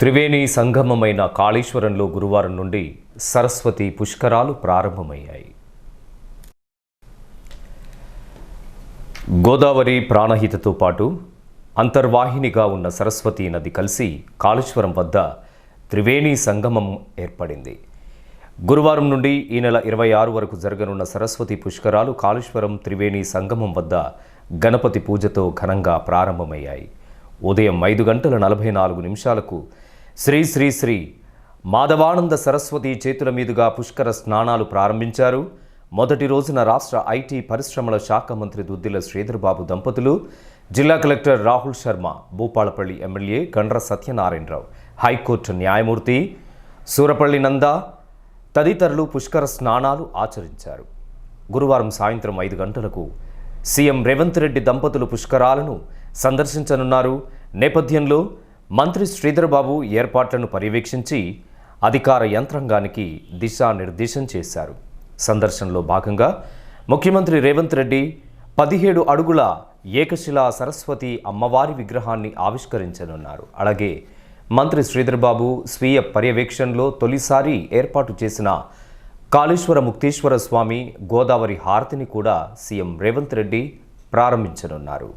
త్రివేణి సంగమమైన కాళేశ్వరంలో గురువారం నుండి సరస్వతి పుష్కరాలు ప్రారంభమయ్యాయి. గోదావరి ప్రాణహితతో పాటు అంతర్వాహినిగా ఉన్న సరస్వతి నది కలిసి కాళేశ్వరం వద్ద త్రివేణి సంగమం ఏర్పడింది. గురువారం నుండి ఈ నెల ఇరవై ఆరు వరకు జరగనున్న సరస్వతి పుష్కరాలు కాళేశ్వరం త్రివేణి సంగమం వద్ద గణపతి పూజతో ఘనంగా ప్రారంభమయ్యాయి. ఉదయం ఐదు గంటల నలభై నాలుగు నిమిషాలకు శ్రీ శ్రీ శ్రీ మాధవానంద సరస్వతి చేతుల మీదుగా పుష్కర స్నానాలు ప్రారంభించారు. మొదటి రోజున రాష్ట్ర ఐటీ పరిశ్రమల శాఖ మంత్రి దుద్దిల శ్రీధర్బాబు దంపతులు జిల్లా collector Rahul Sharma Bhupalpally MLA Gandra Satyanarayana Rao high court న్యాయమూర్తి సూరపల్లి నంద తదితరులు పుష్కర స్నానాలు ఆచరించారు. గురువారం సాయంత్రం ఐదు గంటలకు సీఎం రేవంత్ రెడ్డి దంపతులు పుష్కరాలను సందర్శించనున్నారు. నేపథ్యంలో మంత్రి శ్రీధర్బాబు ఏర్పాట్లను పర్యవేక్షించి అధికార యంత్రాంగానికి దిశానిర్దేశం చేశారు. సందర్శనలో భాగంగా ముఖ్యమంత్రి రేవంత్ రెడ్డి పదిహేడు అడుగుల ఏకశిలా సరస్వతి అమ్మవారి విగ్రహాన్ని ఆవిష్కరించనున్నారు. అలాగే మంత్రి శ్రీధర్బాబు స్వీయ పర్యవేక్షణలో తొలిసారి ఏర్పాటు చేసిన కాళేశ్వర ముక్తేశ్వర స్వామి గోదావరి హారతిని కూడా సీఎం రేవంత్ రెడ్డి ప్రారంభించనున్నారు.